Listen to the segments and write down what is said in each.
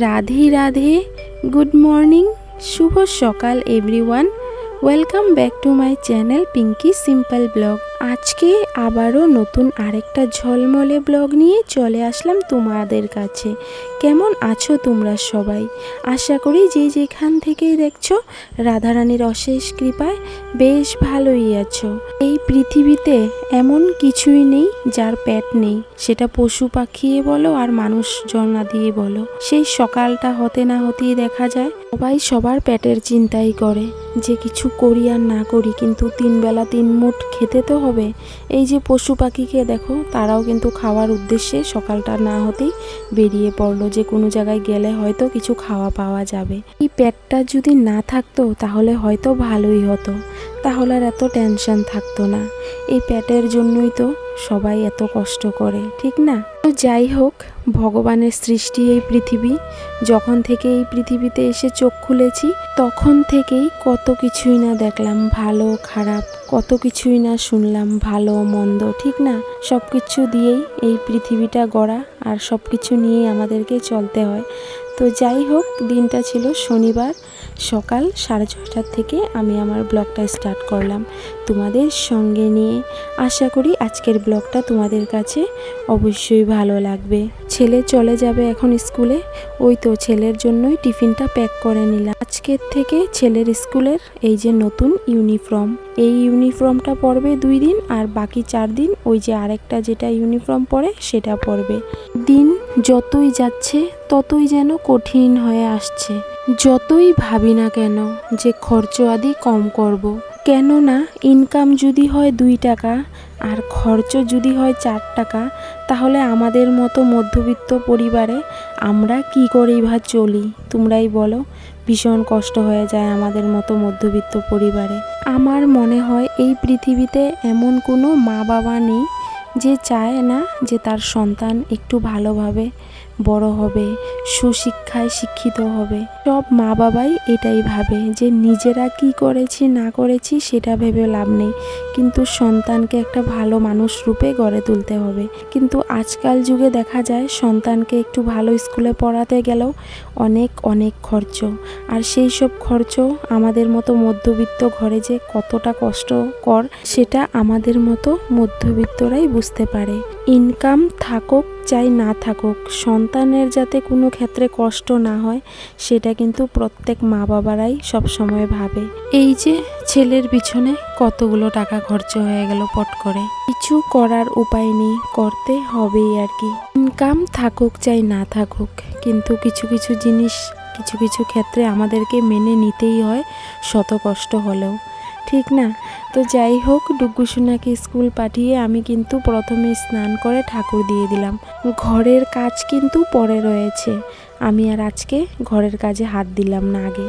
Radhe Radhe, good morning, শুভ সকাল everyone welcome back to my channel Pinky simple blog আজকে আবারও নতুন আরেকটা ঝলমলে ব্লগ নিয়ে চলে আসলাম তোমাদের কাছে। কেমন আছো তোমরা সবাই? আশা করি যে যেখান থেকেই দেখছ, রাধারানীর অশেষ কৃপায় বেশ ভালোই আছো। এই পৃথিবীতে এমন কিছুই নেই যার পেট নেই। সেটা পশু পাখিয়ে বলো আর মানুষ জন্না দিয়ে বলো। সেই সকালটা হতে না হতেই দেখা যায়, সবাই সবার পেটের চিন্তাই করে। যে কিছু করি আর না করি, কিন্তু তিন বেলা তিন মুঠ খেতে তো হবে। এই যে পশু পাখিকে দেখো, তারাও কিন্তু খাওয়ার উদ্দেশ্যে সকালটা না হতেই বেরিয়ে পড়ল। যে কোনো জায়গায় গেলে হয়তো কিছু খাওয়া পাওয়া যাবে। এই পেটটা যদি না থাকতো, তাহলে হয়তো ভালোই হতো। তাহলে আর এত টেনশন থাকতো না। এই পেটের জন্যই তো সবাই এত কষ্ট করে, ঠিক না? তো যাই হোক, ভগবানের সৃষ্টি এই পৃথিবী। যখন থেকে এই পৃথিবীতে এসে চোখ খুলেছি, তখন থেকেই কত কিছুই না দেখলাম, ভালো, খারাপ, কত কিছুই না শুনলাম, ভালো, মন্দ, ঠিক না? সব কিছু দিয়েই এই পৃথিবীটা গড়া আর সব কিছু নিয়েই আমাদেরকে চলতে হয়। তো যাই হোক, দিনটা ছিল শনিবার। সকাল সাড়ে ছটার থেকে আমি আমার ব্লগটা স্টার্ট করলাম। তোমাদের সঙ্গে নিয়ে আশা করি আজকের ব্লগটা তোমাদের কাছে অবশ্যই ভালো লাগবে। ছেলে চলে যাবে এখন স্কুলে, ওই তো ছেলের জন্যই টিফিনটা প্যাক করে নিলাম। আজকের থেকে ছেলের স্কুলের এই যে নতুন ইউনিফর্ম, এই ইউনিফর্মটা পরবে দুই দিন আর বাকি চার দিন ওই যে আরেকটা যেটা ইউনিফর্ম পরে সেটা পরবে। দিন যতই যাচ্ছে ততই যেন কঠিন হয়ে আসছে। যতই ভাবি না কেন যে খরচ আদি কম করব। কেননা ইনকাম যদি হয় দুই টাকা আর খরচ যদি হয় চার টাকা, তাহলে আমাদের মতো মধ্যবিত্ত পরিবারে আমরা কি করেই বা চলি? তোমরাই বলো, ভীষণ কষ্ট হয়ে যায় আমাদের মতো মধ্যবিত্ত পরিবারে। আমার মনে হয় এই পৃথিবীতে এমন কোনো মা বাবা নেই যে চায় না যে তার সন্তান একটু ভালোভাবে বড় হবে, সুশিক্ষায় শিক্ষিত হবে। সব মা বাবাই এটাই ভাবে যে নিজেরা কি করেছি, না করেছি সেটা ভেবে লাভ নেই। কিন্তু সন্তানকে একটা ভালো মানুষ রূপে গড়ে তুলতে হবে। কিন্তু আজকাল যুগে দেখা যায় সন্তানকে একটু ভালো স্কুলে পড়াতে গেলেও অনেক অনেক খরচ। আর সেই সব খরচ আমাদের মতো মধ্যবিত্ত ঘরে যে কতটা কষ্টকর সেটা আমাদের মতো মধ্যবিত্তরাই বুঝতে পারে। ইনকাম থাকুক চাই না থাকুক, সন্তানের যাতে কোনো ক্ষেত্রে কষ্ট না হয়, সেটা কিন্তু প্রত্যেক মা বাবারাই সবসময় ভাবে। এই যে ছেলের পিছনে কতগুলো টাকা খরচ হয়ে গেল পট করে। কিছু করার উপায় নেই, করতে হবেই আর কি। ইনকাম থাকুক চাই না থাকুক, কিন্তু কিছু কিছু জিনিস, কিছু কিছু ক্ষেত্রে আমাদেরকে মেনে নিতেই হয়, শত কষ্ট হলেও। ঠিক না। তো যাই হোক ডুগ্গুসোনাকে স্কুল পাঠিয়ে আমি কিন্তু প্রথমে স্নান করে ঠাকুর দিয়ে দিলাম। ঘরের কাজ কিন্তু পরে রয়েছে। আমি আর আজকে ঘরের কাজে হাত দিলাম না আগে।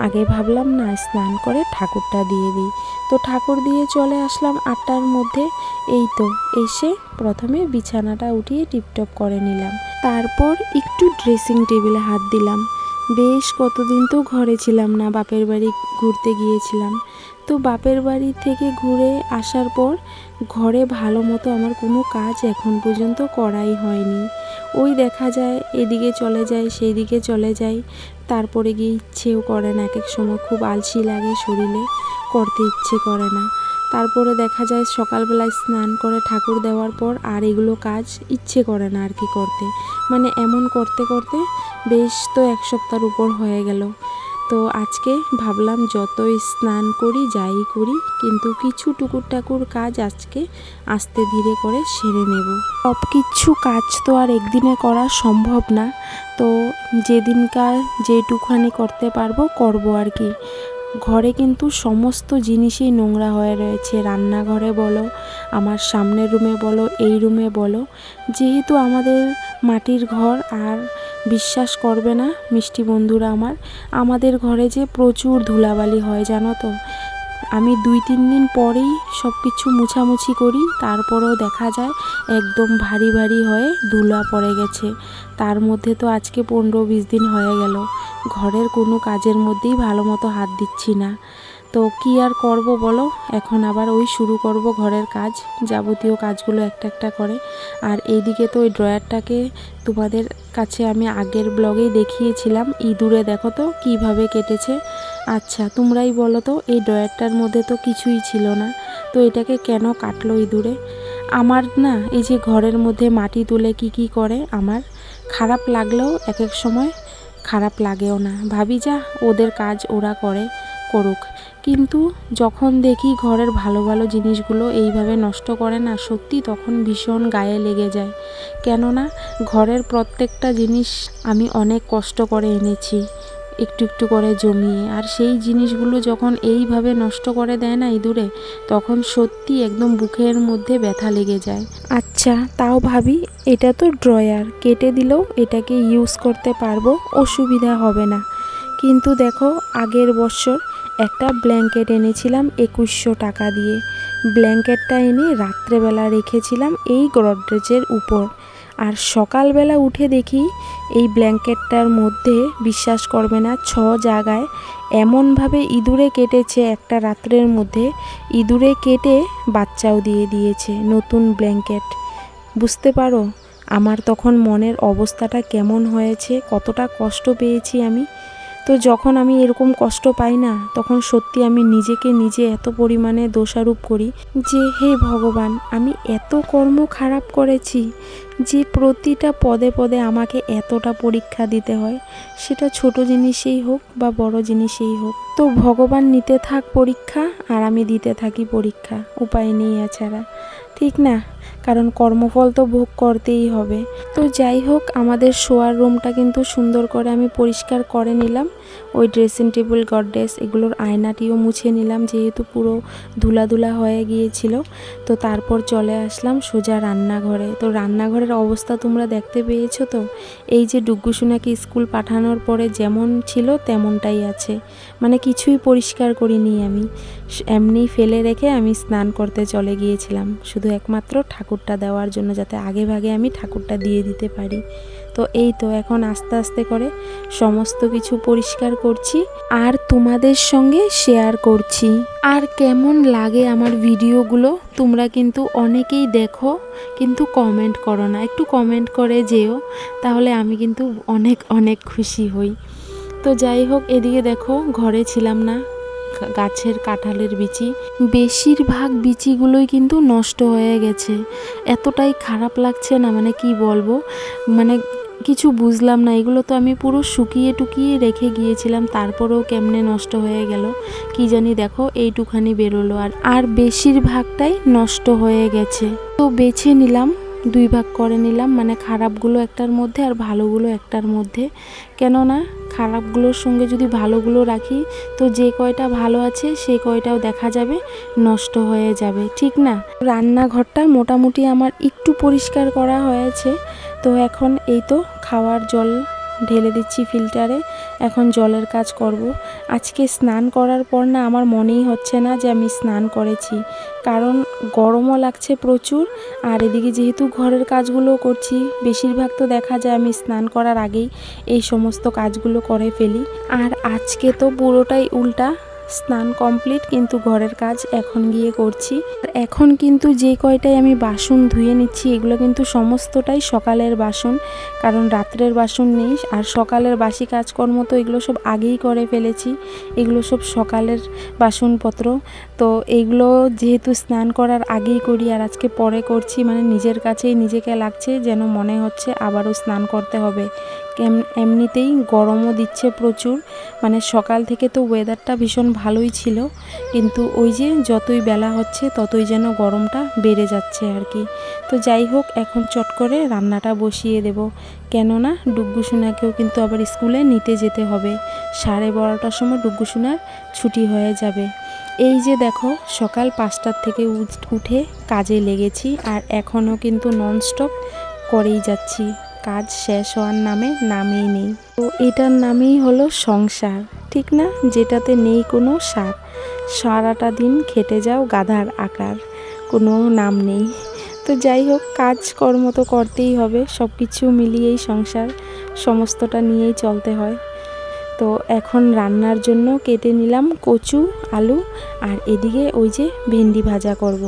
আগে ভাবলাম, না, স্নান করে ঠাকুরটা দিয়ে দিই। তো ঠাকুর দিয়ে চলে আসলাম আটটার মধ্যে। এই তো, এসে প্রথমে বিছানাটা উঠিয়ে টিপটপ করে নিলাম। তারপর একটু ড্রেসিং টেবিলে হাত দিলাম। বেশ কতদিন তো ঘরে ছিলাম না, বাপের বাড়ি ঘুরতে গিয়েছিলাম। তো বাপের বাড়ি থেকে ঘুরে আসার পর ঘরে ভালো মতো আমার কোনো কাজ এখন পর্যন্ত করাই হয়নি। ওই দেখা যায়, এদিকে চলে যায় সেই দিকে চলে যায়। তারপরে গিয়ে ইচ্ছেও করে না, এক এক সময় খুব আলসি লাগে শরীরে, করতে ইচ্ছে করে না। তারপরে দেখা যায় সকালবেলায় স্নান করে ঠাকুর দেওয়ার পর আর এগুলো কাজ ইচ্ছে করে না আর কি করতে। মানে এমন করতে করতে বেশ তো এক সপ্তাহের উপর হয়ে গেল। তো আজকে ভাবলাম যতই স্নান করি, যাই করি, কিন্তু কিছু টুকুর টাকুর কাজ আজকে আস্তে ধীরে করে সেরে নেব। সব কিছু কাজ তো আর একদিনে করা সম্ভব না। তো যেদিনকার যেটুখানি করতে পারব, করব আর কি। ঘরে কিন্তু সমস্ত জিনিসই নোংরা হয়ে রয়েছে। রান্নাঘরে বলো, আমার সামনের রুমে বলো, এই রুমে বলো। যেহেতু আমাদের মাটির ঘর, আর বিশ্বাস করবে না মিষ্টি বন্ধুরা আমার, আমাদের ঘরে যে প্রচুর ধুলাবালি হয়, জানো তো? আমি দুই তিন দিন পরেই সব কিছু মুছামুছি করি, তারপরেও দেখা যায় একদম ভারী ভারী হয়ে ধুলা পড়ে গেছে। তার মধ্যে তো আজকে পনেরো বিশ দিন হয়ে গেল। ঘরের কোনো কাজের মধ্যেই ভালো মতো হাত দিচ্ছি না। তো কি আর করব বলো? এখন আবার ওই শুরু করব ঘরের কাজ, যাবতীয় কাজগুলো একটা একটা করে। আর এইদিকে তো ওই ড্রয়ারটাকে তোমাদের কাছে আমি আগের ব্লগেই দেখিয়েছিলাম। ইঁদুরে দেখো তো কীভাবে কেটেছে। আচ্ছা তোমরাই বলো তো, এই ড্রয়ারটার মধ্যে তো কিছুই ছিল না। তো এটাকে কেন কাটলো ইঁদুরে? আমার না, এই যে ঘরের মধ্যে মাটি তুলে কি কি করে, আমার খারাপ লাগলেও এক এক সময় খারাপ লাগেও না। ভাবি যা, ওদের কাজ ওরা করে। করুক। কিন্তু যখন দেখি ঘরের ভালো ভালো জিনিসগুলো এইভাবে নষ্ট করে না, সত্যি তখন ভীষণ গায়ে লেগে যায়। কেননা ঘরের প্রত্যেকটা জিনিস আমি অনেক কষ্ট করে এনেছি, একটু একটু করে জমিয়ে। আর সেই জিনিসগুলো যখন এইভাবে নষ্ট করে দেয় না ইঁদুরে, তখন সত্যি একদম বুকের মধ্যে ব্যথা লেগে যায়। আচ্ছা তাও ভাবি, এটা তো ড্রয়ার, কেটে দিলেও এটাকে ইউজ করতে পারব, অসুবিধা হবে না। কিন্তু দেখো, আগের বছর একটা ব্ল্যাঙ্কেট এনেছিলাম একুশশো টাকা দিয়ে। ব্ল্যাঙ্কেটটা এনে রাত্রেবেলা রেখেছিলাম এই গডরেজের উপর। আর সকালবেলা উঠে দেখি এই ব্ল্যাঙ্কেটটার মধ্যে, বিশ্বাস করবে না, ছ জায়গায় এমনভাবে ইঁদুরে কেটেছে একটা রাত্রের মধ্যে। ইঁদুরে কেটে বাচ্চাও দিয়ে দিয়েছে নতুন ব্ল্যাঙ্কেট। বুঝতে পারো, আমার তখন মনের অবস্থাটা কেমন হয়েছে, কতটা কষ্ট পেয়েছি আমি। তো যখন আমি এরকম কষ্ট পাই না, তখন সত্যি আমি নিজেকে নিজে এত পরিমাণে দোষারোপ করি যে, হে ভগবান, আমি এত কর্ম খারাপ করেছি যে, প্রতিটা পদে পদে আমাকে এতটা পরীক্ষা দিতে হয়। সেটা ছোট জিনিসেই হোক বা বড় জিনিসেই হোক। তো ভগবান নিতে থাক পরীক্ষা, আর আমি দিতে থাকি পরীক্ষা। উপায় নেই এছাড়া। ঠিক না? কারণ কর্মফল তো ভোগ করতেই হবে। তো যাই হোক, আমাদের শোয়ার রুমটা কিন্তু সুন্দর করে আমি পরিষ্কার করে নিলাম। ওই ড্রেসিং টেবিল গডরেজ এগুলোর আয়নাটিও মুছে নিলাম যেহেতু পুরো ধুলা ধুলা হয়ে গিয়েছিল। তো তারপর চলে আসলাম সোজা রান্নাঘরে। তো রান্নাঘরের অবস্থা তোমরা দেখতে পেয়েছ তো? এই যে ডুগ্গুসোনাকে স্কুল পাঠানোর পরে যেমন ছিল তেমনটাই আছে। মানে কিছুই পরিষ্কার করিনি আমি। এমনি ফেলে রেখে আমি স্নান করতে চলে গিয়েছিলাম। শুধু একমাত্র ঠাকুরটা দেওয়ার জন্য যাতে আগে ভাগে আমি ঠাকুরটা দিয়ে দিতে পারি। তো এই তো এখন আস্তে আস্তে করে সমস্ত কিছু পরিষ্কার করছি আর তোমাদের সঙ্গে শেয়ার করছি। আর কেমন লাগে আমার ভিডিওগুলো তোমরা কিন্তু অনেকেই দেখো, কিন্তু কমেন্ট করো না। একটু কমেন্ট করে যেও, তাহলে আমি কিন্তু অনেক অনেক খুশি হই। তো যাই হোক, এদিকে দেখো, ঘরে ছিলাম না। গাছের কাঁঠালের বিচি, বেশিরভাগ বিচিগুলোই কিন্তু নষ্ট হয়ে গেছে। এতটাই খারাপ লাগছে না মানে কি বলব? মানে কিছু বুঝলাম না, এগুলো তো আমি পুরো শুকিয়ে টুকিয়ে রেখে গিয়েছিলাম, তারপরেও কেমনে নষ্ট হয়ে গেল? কি জানি দেখো, এইটুখানি বেরোলো আর আর বেশিরভাগটাই নষ্ট হয়ে গেছে। তো বেছে নিলাম দুই ভাগ করে নিলাম মানে খারাপগুলো একটার মধ্যে আর ভালোগুলো একটার মধ্যে। কেননা খারাপগুলোর সঙ্গে যদি ভালোগুলো রাখি, তো যে কয়টা ভালো আছে সে কয়টাও দেখা যাবে, নষ্ট হয়ে যাবে, ঠিক না? রান্নাঘরটা মোটামুটি আমার একটু পরিষ্কার করা হয়েছে, তো এখন এই তো খাওয়ার জল ঢেলে দিচ্ছি ফিল্টারে, এখন জলের কাজ করব। আজকে স্নান করার পর না আমার মনেই হচ্ছে না যে আমি স্নান করেছি কারণ গরমও লাগছে প্রচুর, আর এদিকে যেহেতু ঘরের কাজগুলো করছি, বেশিরভাগ তো দেখা যায় আমি স্নান করার আগেই এই সমস্ত কাজগুলো করে ফেলি আর আজকে তো পুরোটাই উল্টা স্নান কমপ্লিট কিন্তু ঘরের কাজ এখন গিয়ে করছি। এখন কিন্তু যে কয়টাই আমি বাসন ধুয়ে নিচ্ছি, এগুলো কিন্তু সমস্তটাই সকালের বাসন, কারণ রাত্রের বাসন নেই। আর সকালের বাসি কাজকর্ম তো এগুলো সব আগেই করে ফেলেছি। এগুলো সব সকালের বাসনপত্র। তো এগুলো যেহেতু স্নান করার আগেই করি, আর আজকে পরে করছি মানে নিজের কাছেই নিজেকে লাগছে, যেন মনে হচ্ছে আবারও স্নান করতে হবে। এমনিতেই গরমও দিচ্ছে প্রচুর। মানে সকাল থেকে তো ওয়েদারটা ভীষণ ভালোই ছিল। কিন্তু ওই যে যতই বেলা হচ্ছে, ততই যেন গরমটা বেড়ে যাচ্ছে আর কি। তো যাই হোক, এখন চট করে রান্নাটা বসিয়ে দেব। কেননা ডুগ্গু সোনাকেও কিন্তু আবার স্কুলে নিতে যেতে হবে। সাড়ে বারোটার সময় ডুগ্গু সোনার ছুটি হয়ে যাবে। এই যে দেখো, সকাল পাঁচটার থেকে উঠে কাজে লেগেছি আর এখনও কিন্তু নন ননস্টপ করেই যাচ্ছি। কাজ শেষ হওয়ার নামে নামেই নেই। তো এটার নামেই হলো সংসার, ঠিক না? যেটাতে নেই কোনো সার। সারাটা দিন খেটে যাও গাধার আকার, কোনো নাম নেই। তো যাই হোক, কাজকর্ম তো করতেই হবে সব কিছু মিলিয়েই সংসার সমস্তটা নিয়েই চলতে হয়। তো এখন রান্নার জন্য কেটে নিলাম কচু, আলু, আর এদিকে ওই যে ভেন্ডি ভাজা করব।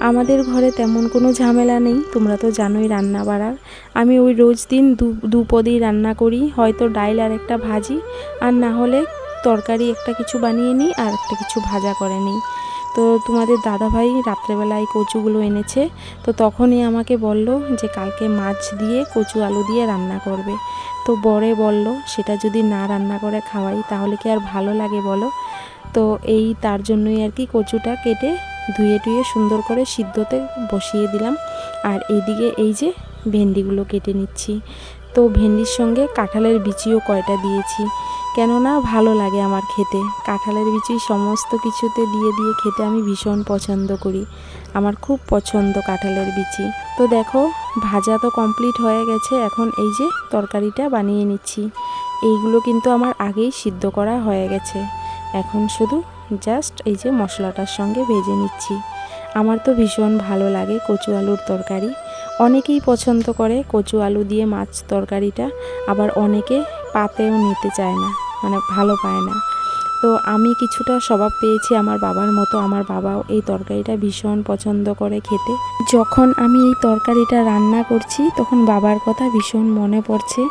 আমাদের ঘরে তেমন কোনো ঝামেলা নেই, তোমরা তো জানোই রান্না বাড়ার। আমি ওই রোজ দিন দু দুপদেই রান্না করি, হয়তো ডাইল আর একটা ভাজি, আর না হলে তরকারি একটা কিছু বানিয়ে নিই আর একটা কিছু ভাজা করে নিই। তো তোমাদের দাদাভাই রাত্রেবেলায় কচুগুলো এনেছে, তো তখনই আমাকে বলল যে কালকে মাছ দিয়ে কচু আলু দিয়ে রান্না করবে। তো বরে বলল, সেটা যদি না রান্না করে খাওয়াই, তাহলে কি আর ভালো লাগে বলো? তো এই তার জন্যই আর কি কচুটা কেটে ধুয়ে টুয়ে সুন্দর করে সিদ্ধতে বসিয়ে দিলাম। আর এইদিকে এই যে ভেন্ডিগুলো কেটে নিচ্ছি। তো ভেন্ডির সঙ্গে কাঁঠালের বিচিও কয়টা দিয়েছি। কেননা ভালো লাগে আমার খেতে। কাঁঠালের বিচি সমস্ত কিছুতে দিয়ে দিয়ে খেতে আমি ভীষণ পছন্দ করি। আমার খুব পছন্দ কাঁঠালের বিচি। তো দেখো, ভাজা তো কমপ্লিট হয়ে গেছে। এখন এই যে তরকারিটা বানিয়ে নিচ্ছি। এইগুলো কিন্তু আমার আগেই সিদ্ধ করা হয়ে গেছে। এখন শুধু জাস্ট এই যে মশলাটার সঙ্গে ভেজে নিচ্ছি। আমার তো ভীষণ ভালো লাগে কচু আলুর তরকারি। অনেকেই পছন্দ করে কচু আলু দিয়ে মাছ তরকারিটা, আবার অনেকে পাতেও নিতে চায় না মানে ভালো পায় না। তো আমি কিছুটা স্বভাব পেয়েছি আমার বাবার মতো। আমার বাবাও এই তরকারিটা ভীষণ পছন্দ করে খেতে। যখন আমি এই তরকারিটা রান্না করছি, তখন বাবার কথা ভীষণ মনে পড়ছে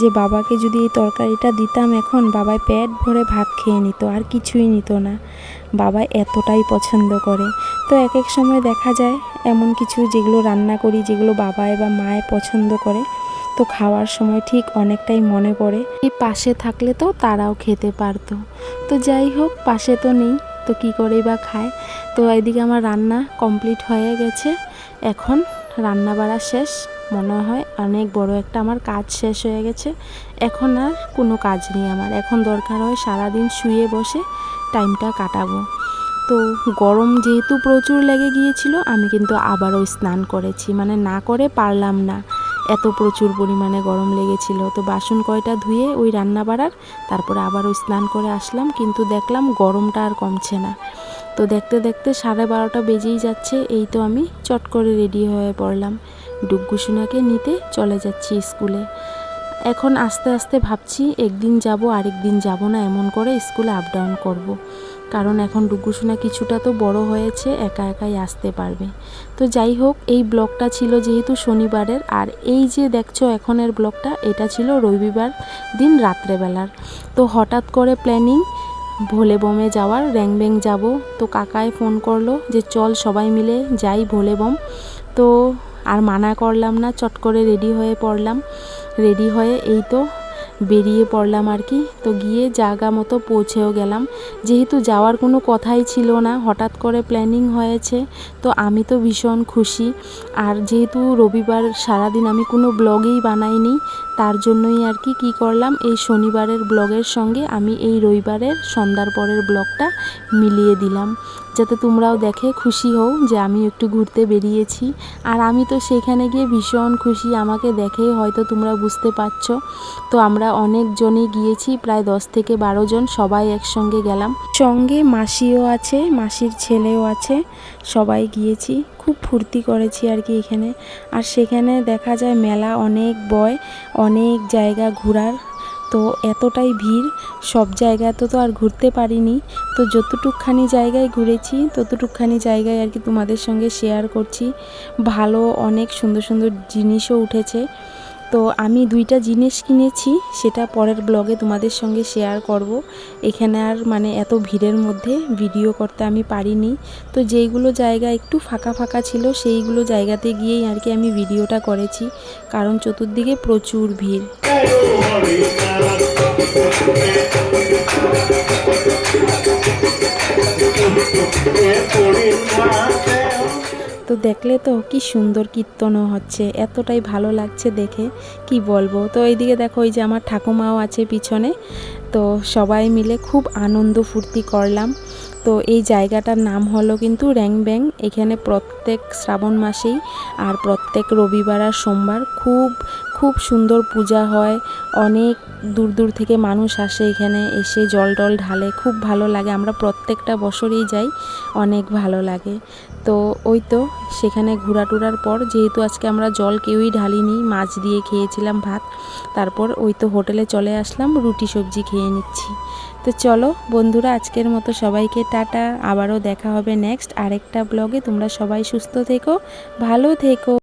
যে, বাবাকে যদি এই তরকারিটা দিতাম এখন বাবায় পেট ভরে ভাত খেয়ে নিত, আর কিছুই নিত না। বাবা এতটাই পছন্দ করে। তো এক এক সময় দেখা যায়, এমন কিছু যেগুলো রান্না করি, যেগুলো বাবায় বা মায়ে পছন্দ করে। তো খাওয়ার সময় ঠিক অনেকটাই মনে পড়ে। এই পাশে থাকলে তো তারাও খেতে পারতো। তো যাই হোক, পাশে তো নেই, তো কি করেই বা খায়। তো এদিকে আমার রান্না কমপ্লিট হয়ে গেছে। এখন রান্না বাড়া শেষ, মনে হয় অনেক বড় একটা আমার কাজ শেষ হয়ে গেছে। এখন আর কোনো কাজ নেই আমার। এখন দরকার হয় সারাদিন শুয়ে বসে টাইমটা কাটাবো। তো গরম যেহেতু প্রচুর লেগে গিয়েছিল, আমি কিন্তু আবারও স্নান করেছি। মানে না করে পারলাম না। এত প্রচুর পরিমাণে গরম লেগেছিল। তো বাসন কয়টা ধুয়ে ওই রান্না বাড়ার, তারপরে আবারও স্নান করে আসলাম, কিন্তু দেখলাম গরমটা আর কমছে না। তো দেখতে দেখতে সাড়ে বারোটা বেজেই যাচ্ছে, এই তো আমি চট করে রেডি হয়ে পড়লাম। ডুগ্গুসোনাকে নিতে চলে যাচ্ছি স্কুলে। এখন আস্তে আস্তে ভাবছি, একদিন যাব আরেক দিন যাব না, এমন করে স্কুলে আপ ডাউন করব। কারণ এখন ডুগুসোনা কিছুটা তো বড় হয়েছে, একা একাই আসতে পারবে। তো যাই হোক, এই ব্লগটা ছিল যেহেতু শনিবারের, আর এই যে দেখছ এখনের ব্লগটা এটা ছিল রবিবার দিন রাত্রেবেলার। তো হঠাৎ করে প্ল্যানিং, ভোলে বমে যাওয়ার র্যাংব্যাং যাব। তো কাকায় ফোন করল যে, চল সবাই মিলে যাই ভোলে বম। তো আর মানা করলাম না, চট করে রেডি হয়ে পড়লাম। রেডি হয়ে এই তো বেরিয়ে পড়লাম আর কি। তো গিয়ে জায়গা মতো পৌঁছেও গেলাম। যেহেতু যাওয়ার কোনো কথাই ছিল না, হঠাৎ করে প্ল্যানিং হয়েছে, তো আমি তো ভীষণ খুশি। আর যেহেতু রবিবার সারাদিন আমি কোনো ব্লগেই বানাইনি, তার জন্যই আর কি, কী করলাম, এই শনিবারের ব্লগের সঙ্গে আমি এই রবিবারের সন্ধ্যার পরের ব্লগটা মিলিয়ে দিলাম। যাতে তোমরাও দেখে খুশি হও যে আমি একটু ঘুরতে বেরিয়েছি। আর আমি তো সেখানে গিয়ে ভীষণ খুশি, আমাকে দেখেই হয়তো তোমরা বুঝতে পারছ। তো আমরা অনেকজনই গিয়েছি, প্রায় দশ থেকে বারো জন সবাই একসঙ্গে গেলাম। সঙ্গে মাসিও আছে, মাসির ছেলেও আছে, সবাই গিয়েছি। খুব ফুর্তি করেছি আর কি এখানে। আর সেখানে দেখা যায় মেলা অনেক বয়, অনেক জায়গা ঘোরার। তো এতটাই ভিড়, সব জায়গাতে তো আর ঘুরতে পারিনি। তো যতটুকখানি জায়গায় ঘুরেছি, ততটুকখানি জায়গায় আর কি তোমাদের সঙ্গে শেয়ার করছি। ভালো অনেক সুন্দর সুন্দর জিনিসও উঠেছে। তো আমি দুইটা জিনিস কিনেছি, সেটা পরের ব্লগে তোমাদের সঙ্গে শেয়ার করব। এখানে আর মানে এত ভিড়ের মধ্যে ভিডিও করতে আমি পারিনি। তো যেইগুলো জায়গা একটু ফাঁকা ফাঁকা ছিল, সেইগুলো জায়গাতে গিয়েই আর কি আমি ভিডিওটা করেছি। কারণ চতুর্দিকে প্রচুর ভিড়। তো দেখলে তো কি সুন্দর কীর্তনও হচ্ছে, এতটাই ভালো লাগছে দেখে, কি বলব? তো এইদিকে দেখো, ওই যে আমার ঠাকুমাও আছে পিছনে, তো সবাই মিলে খুব আনন্দ ফুর্তি করলাম। তো এই জায়গাটার নাম হলো কিন্তু র্যাংব্যাং, এখানে প্রত্যেক শ্রাবণ মাসেই আর প্রত্যেক রবিবার আর সোমবার খুব খুব সুন্দর পূজা হয়। অনেক দূর দূর থেকে মানুষ আসে এখানে, এসে জল টল ঢালে। খুব ভালো লাগে, আমরা প্রত্যেকটা বছরেই যাই, অনেক ভালো লাগে। তো ওই তো, সেখানে ঘোরা টুরার পর, যেহেতু আজকে আমরা জল কেউই ঢালিনি, মাছ দিয়ে খেয়েছিলাম ভাত, তারপর ওই তো হোটেলে চলে আসলাম, রুটি সবজি খেয়ে নিচ্ছি। তো চলো বন্ধুরা, আজকের মতো সবাইকে টাটা, আবারও দেখা হবে নেক্সট আরেকটা ব্লগে তোমরা সবাই সুস্থ থেকো, ভালো থেকো।